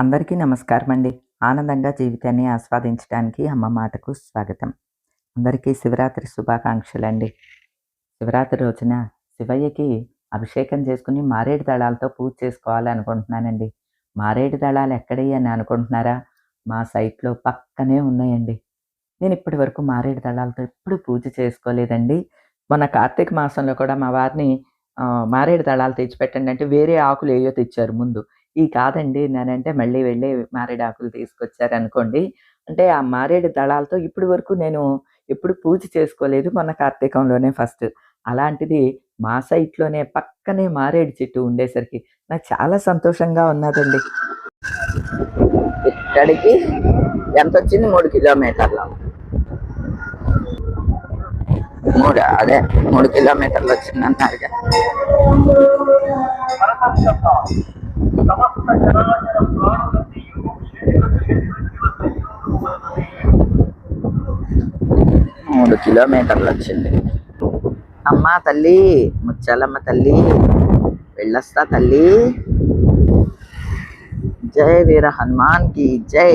అందరికీ నమస్కారం అండి ఆనందంగా జీవితాన్ని ఆస్వాదించడానికి అమ్మ మాటకు స్వాగతం. అందరికీ శివరాత్రి శుభాకాంక్షలు అండి శివరాత్రి రోజున శివయ్యకి అభిషేకం చేసుకుని మారేడు దళాలతో పూజ చేసుకోవాలి అనుకుంటున్నానండి. మారేడు దళాలు ఎక్కడయ్యి అని అనుకుంటున్నారా? మా సైట్లో పక్కనే ఉన్నాయండి. నేను ఇప్పటి వరకు మారేడు దళాలతో ఎప్పుడు పూజ చేసుకోలేదండి. మొన్న కార్తీక మాసంలో కూడా మా వారిని మారేడు దళాలు తెచ్చిపెట్టండి అంటే వేరే ఆకులు ఏయో తెచ్చారు ముందు. ఈ కాదండి. నేనంటే మళ్ళీ వెళ్ళి మారేడు ఆకులు తీసుకొచ్చారు అనుకోండి అంటే ఆ మారేడు దళాలతో ఇప్పటి వరకు నేను ఎప్పుడు పూజ చేసుకోలేదు మొన్న కార్తీకంలోనే ఫస్ట్. అలాంటిది మా సైట్లోనే పక్కనే మారేడు చెట్టు ఉండేసరికి నాకు చాలా సంతోషంగా ఉన్నదండి. ఇక్కడికి ఎంత వచ్చింది? మూడు కిలోమీటర్లు. మూడు అదే మూడు కిలోమీటర్లు వచ్చింది అన్నారుగా మూడు కిలోమీటర్లు వచ్చింది అమ్మా తల్లి ముచ్చాలమ్మ తల్లి వెళ్ళొస్తా తల్లి జై వీర హనుమాన్కి జై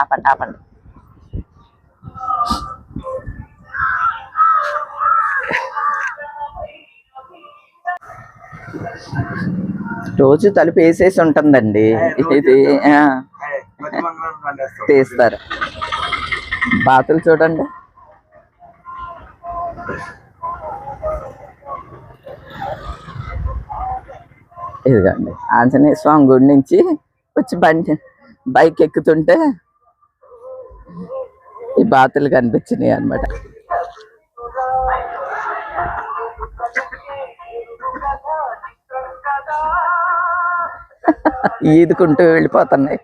ఆపండి ఆపండి రోజు తలుపు వేసేసి ఉంటుందండి. ఇది తీస్తారు. బాతులు చూడండి. ఇదిగోండి. ఆంజనేయ స్వామి గుడి నుంచి వచ్చి బండి బైక్ ఎక్కుతుంటే ఈ బాతులు కనిపించినాయి అన్నమాట. ఈదుకుంటూ వెళ్ళిపోతున్నాయి.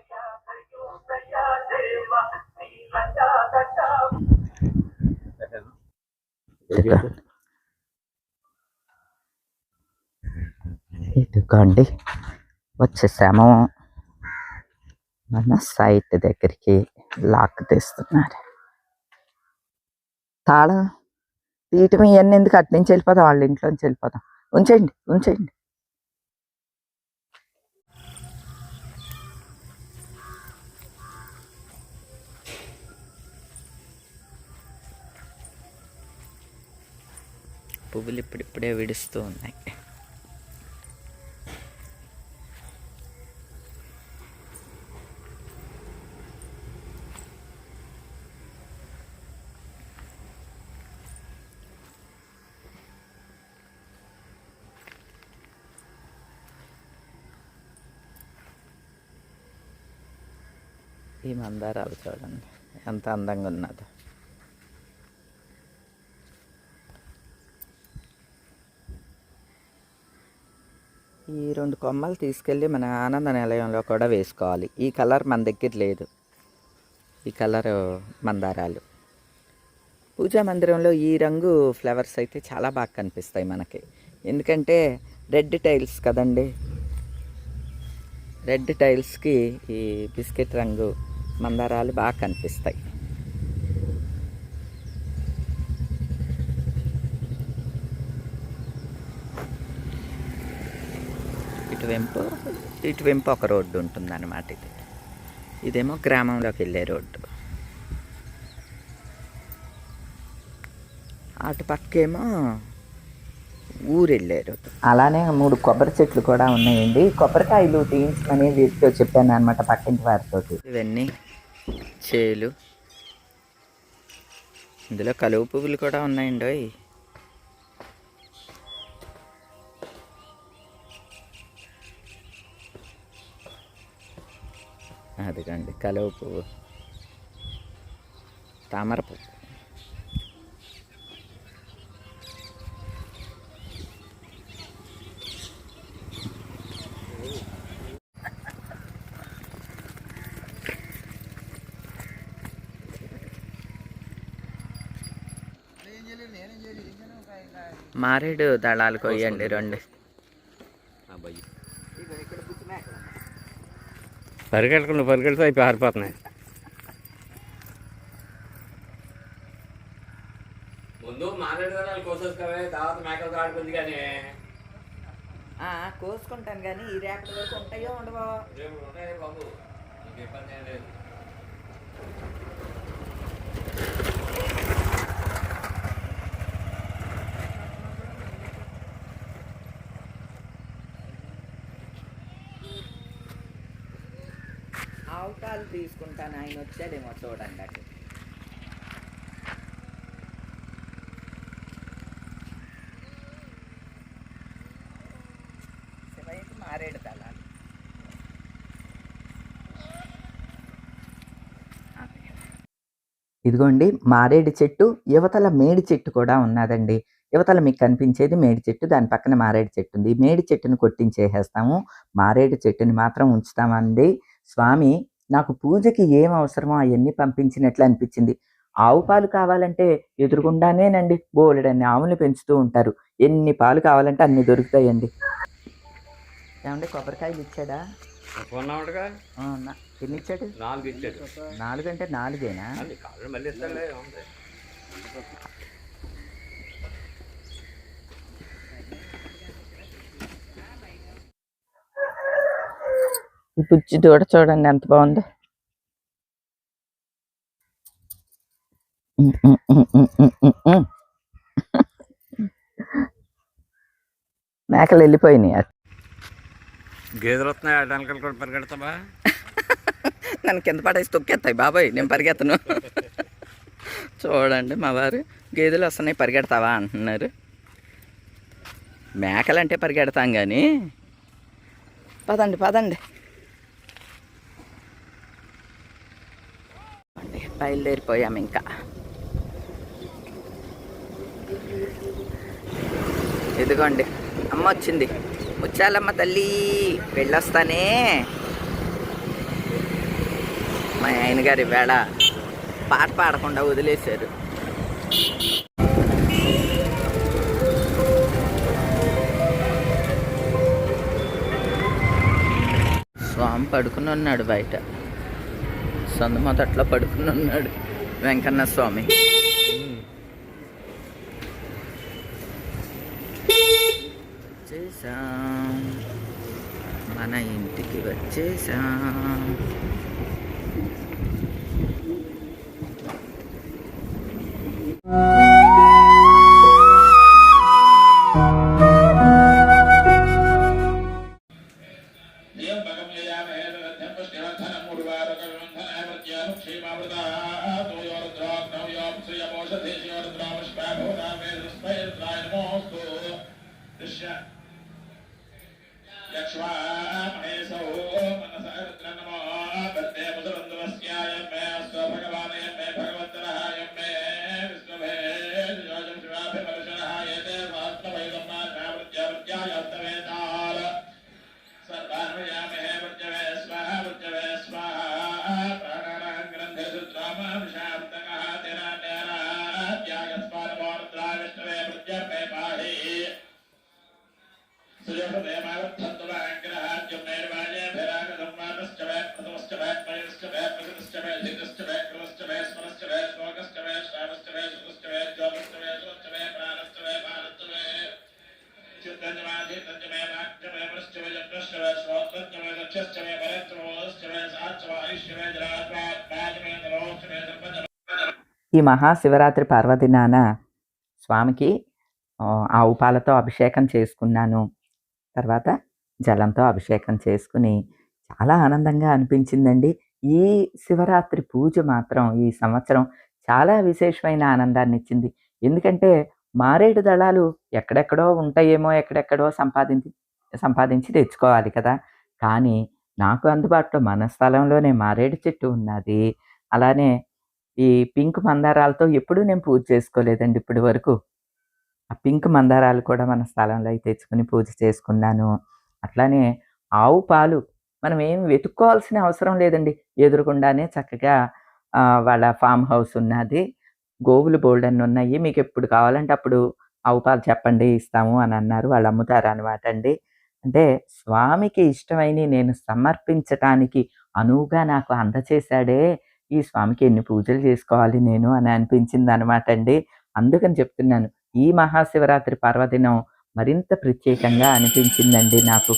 ఇదిగోండి వచ్చేసాము మన సైట్ దగ్గరికి లాక్ తీస్తున్నారు. తాళం తీయటం ఇవన్నీ ఎందుకు? అటు నుంచి వెళ్ళిపోదాం వాళ్ళ ఇంట్లోంచి వెళ్ళిపోదాం. ఉంచేయండి ఉంచేయండి. పువ్వులు ఇప్పుడిప్పుడే విడుస్తూ ఉన్నాయి. ఈ మందారాలు చూడండి ఎంత అందంగా ఉన్నదో. ఈ రెండు కొమ్మలు తీసుకెళ్ళి మన ఆనంద నిలయంలో కూడా వేసుకోవాలి. ఈ కలర్ మన దగ్గర లేదు. ఈ కలర్ మందారాలు. పూజా మందిరంలో ఈ రంగు ఫ్లవర్స్ అయితే చాలా బాగా కనిపిస్తాయి మనకి. ఎందుకంటే రెడ్ టైల్స్ కదండి. రెడ్ టైల్స్కి ఈ బిస్కెట్ రంగు మందారాలు బాగా కనిపిస్తాయి. ఇటువైపు ఇటువైపు ఒక రోడ్డు ఉంటుందన్నమాట ఇది. ఇదేమో గ్రామంలోకి వెళ్ళే రోడ్డు. అటు పక్కేమో ఊరు వెళ్ళే రోడ్డు. అలానే మూడు కొబ్బరి చెట్లు కూడా ఉన్నాయండి. కొబ్బరికాయలు తీయించమని వీటితో చెప్పాను అనమాట పక్కింటి వారితో ఇవన్నీ చేలు. ఇందులో కలువ పువ్వులు కూడా ఉన్నాయండి అదిగండి కలువ పువ్వు. తామర పువ్వు. మారేడు దళాలు కొయ్యండి రెండు. పరిగెట్టకుండా పరిగెడితే అవి పారిపోతున్నాయి. ముందు మాట్లాడదాలు కోసేసుకోవే తర్వాత మేకలు ఆడుకుంది కానీ. ఆ, కోసుకుంటాను కానీ ఈ రేపటి వరకు ఉంటాయో ఉండవో? రేపు ఉంటాయి బాబు. ఇబ్బంది లేదు. ఆవు తీసుకుంటాను. ఆయన వచ్చాడేమో చూడండి అటు. శివయ్యకి మారేడు దళాలు. ఇదిగోండి మారేడు చెట్టు యువతల మేడి చెట్టు కూడా ఉన్నదండి. యువతల మీకు కనిపించేది మేడి చెట్టు దాని పక్కన మారేడు చెట్టు ఉంది. మేడి చెట్టును కొట్టించేసేస్తాము. మారేడు చెట్టుని మాత్రం ఉంచుతామండి. స్వామి నాకు పూజకి ఏం అవసరమో అవన్నీ పంపించినట్లు అనిపించింది. ఆవు పాలు కావాలంటే ఎదురుగుండానేనండి. బోలెడన్ని ఆవులు పెంచుతూ ఉంటారు. ఎన్ని పాలు కావాలంటే అన్ని దొరుకుతాయండి. ఏమండి కొబ్బరికాయలు ఇచ్చాడా? ఎన్ని ఇచ్చాడు నాలుగు అంటే నాలుగేనా అది కాళ్ళు మళ్ళీ ఇస్తాడులే ఉంది ఈ పుచ్చి దూడ చూడండి ఎంత బాగుందో. మేకలు వెళ్ళిపోయినాయి. గేదెలు వస్తున్నాయి కూడా పరిగెడతావా? నన్ను కింద పడేసి తొక్కేస్తాయి బాబాయ్ నేను పరిగెత్తను. చూడండి మా వారు గేదెలు వస్తున్నాయి పరిగెడతావా అంటున్నారు. మేకలంటే పరిగెడతాం కానీ పదండి పదండి. బయలుదేరిపోయాం ఇంకా. ఇదిగోండి అమ్మ వచ్చింది. ముచ్చాలమ్మ తల్లి వెళ్ళొస్తానే. మా ఆయన గారి వేళ పాట పాడకుండా వదిలేశారు. స్వామి పడుకుని ఉన్నాడు బయట. సొంత మొదట్లో పడుకుని ఉన్నాడు వెంకన్న స్వామి. వచ్చేసాం మన ఇంటికి వచ్చేసాం ఈ మహాశివరాత్రి పర్వదినాన స్వామికి ఆవు పాలతో అభిషేకం చేసుకున్నాను. తర్వాత జలంతో అభిషేకం చేసుకుని చాలా ఆనందంగా అనిపించిందండి. ఈ శివరాత్రి పూజ మాత్రం ఈ సంవత్సరం చాలా విశేషమైన ఆనందాన్ని ఇచ్చింది ఎందుకంటే మారేడు దళాలు ఎక్కడెక్కడో ఉంటాయేమో ఎక్కడెక్కడో సంపాదించి సంపాదించి తెచ్చుకోవాలి కదా. కానీ నాకు అందుబాటులో మన స్థలంలోనే మారేడు చెట్టు ఉన్నది. అలానే ఈ పింక్ మందారాలతో ఎప్పుడూ నేను పూజ చేసుకోలేదండి ఇప్పటి వరకు. ఆ పింక్ మందారాలు కూడా మన స్థలంలో అయితే తెచ్చుకుని పూజ చేసుకున్నాను. అట్లానే ఆవు పాలు మనం ఏం వెతుక్కోవాల్సిన అవసరం లేదండి. ఎదురుగుండానే చక్కగా వాళ్ళ ఫామ్ హౌస్ ఉన్నది. గోవులు బోల్డ్ అన్ని ఉన్నాయి. మీకు ఎప్పుడు కావాలంటే అప్పుడు ఆవు పాలు చెప్పండి ఇస్తాము అని అన్నారు. వాళ్ళు అమ్ముతారు అనమాట అండి. అంటే స్వామికి ఇష్టమైన నేను సమర్పించటానికి అనువుగా నాకు అందచేశాడే ఈ స్వామికి ఎన్ని పూజలు చేసుకోవాలి నేను అని అనిపించింది అనమాట అండి. అందుకని చెప్తున్నాను. ఈ మహాశివరాత్రి పర్వదినం మరింత ప్రత్యేకంగా అనిపించిందండి నాకు.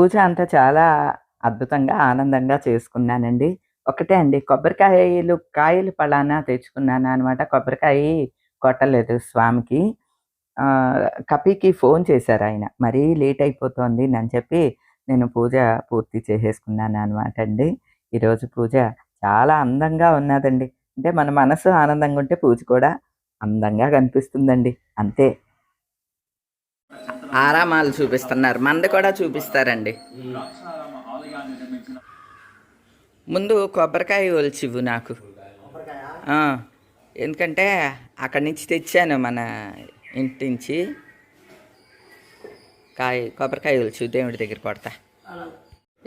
పూజ అంతా చాలా అద్భుతంగా ఆనందంగా చేసుకున్నానండి. ఒకటే అండి కొబ్బరికాయలు కాయలు పలానా తెచ్చుకున్నాను అనమాట కొబ్బరికాయ కొట్టలేదు స్వామికి. కపికి ఫోన్ చేశారు ఆయన. మరీ లేట్ అయిపోతుంది అని చెప్పి నేను పూజ పూర్తి చేసేసుకున్నాను అనమాట అండి. ఈరోజు పూజ చాలా అందంగా ఉన్నదండి. అంటే మన మనసు ఆనందంగా ఉంటే పూజ కూడా అందంగా కనిపిస్తుందండి. అంతే. ఆరామాలు చూపిస్తున్నారు. మంది కూడా చూపిస్తారండి. ముందు కొబ్బరికాయ ఒలిచివు నాకు. ఎందుకంటే అక్కడి నుంచి తెచ్చాను మన ఇంటి నుంచి. కాయ కొబ్బరికాయ ఒలిచి దేవుడి దగ్గర కొడతా.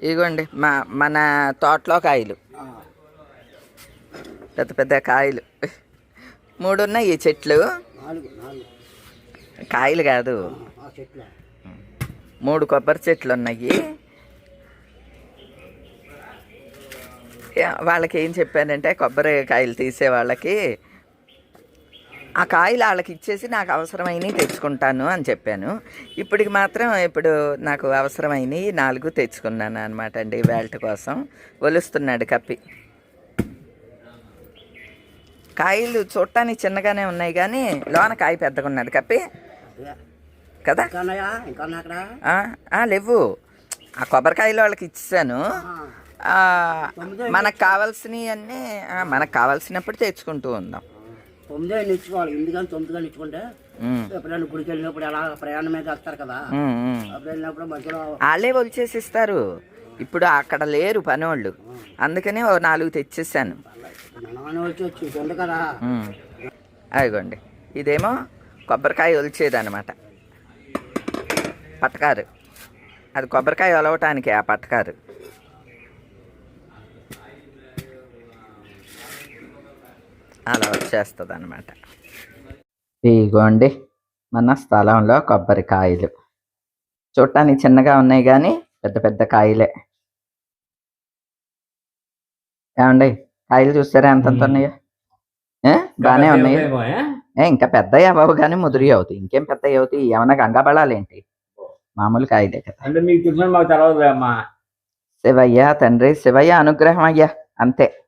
ఇదిగోండి మా మన తోటలో కాయలు. పెద్ద పెద్ద కాయలు. మూడు ఉన్నాయి ఈ చెట్లు. నాలుగు నాలుగు. కాయలు కాదు. మూడు కొబ్బరి చెట్లు ఉన్నాయి వాళ్ళకి ఏం చెప్పానంటే కొబ్బరి కాయలు తీసే వాళ్ళకి ఆ కాయలు వాళ్ళకి ఇచ్చేసి నాకు అవసరమైనవి తెచ్చుకుంటాను అని చెప్పాను. ఇప్పటికి మాత్రం ఇప్పుడు నాకు అవసరమైనవి నాలుగు తెచ్చుకున్నాను అనమాట అండి వేల్ట్ కోసం. ఒలుస్తున్నాడు కప్పి. కాయలు చూడటానికి చిన్నగానే ఉన్నాయి కానీ లోన కాయ పెద్దగా ఉన్నది కప్పి. కదా? లేవు. ఆ కొబ్బరికాయలు వాళ్ళకి ఇచ్చేసాను. ఆ, మనకు కావాల్సినవి అన్నీ మనకు కావాల్సినప్పుడు తెచ్చుకుంటూ ఉందాం. తొమ్మిదే నిచ్చుకోవాలి ఎందుకని తొమ్మిదిగా నిచ్చుకుంటే ఉమ్, ఎప్పుడైనా గుడికి వెళ్ళినప్పుడు ఎలా ప్రయాణం మీద వస్తారు కదా? ఉమ్, ఉమ్. అప్పుడు వెళ్ళినప్పుడు మధ్యలో వాళ్ళే వచ్చేసి ఇస్తారు ఇప్పుడు అక్కడ లేరు పనోళ్ళు. అందుకని ఓ నాలుగు తెచ్చేసాను. అదిగోండి. ఇదేమో కొబ్బరికాయ ఒలిచేదనమాట పట్టకారు అది కొబ్బరికాయ ఒలవటానికి ఆ పట్టకారు అలా వచ్చేస్తుంది అనమాట ఇగోండి మన స్థలంలో కొబ్బరికాయలు. చూడటానికి చిన్నగా ఉన్నాయి కానీ పెద్ద పెద్ద కాయలే. ఏమండి? కాయలు చూస్తారా? ఎంత ఉన్నాయో? బాగానే ఉన్నాయి. ఏ? ఇంకా పెద్దవి అవ్వవు కానీ ముదిరి అవుతాయి. ఇంకేం పెద్దవి అవుతాయి? ఏమన్నా గంగబడాలేంటి మామూలు కాయలే కదా. అంటే మీకు తెలిసిన మాకు తెలవదు అమ్మా. శివయ్య తండ్రి శివయ్య అనుగ్రహం అయ్యా. అంతే.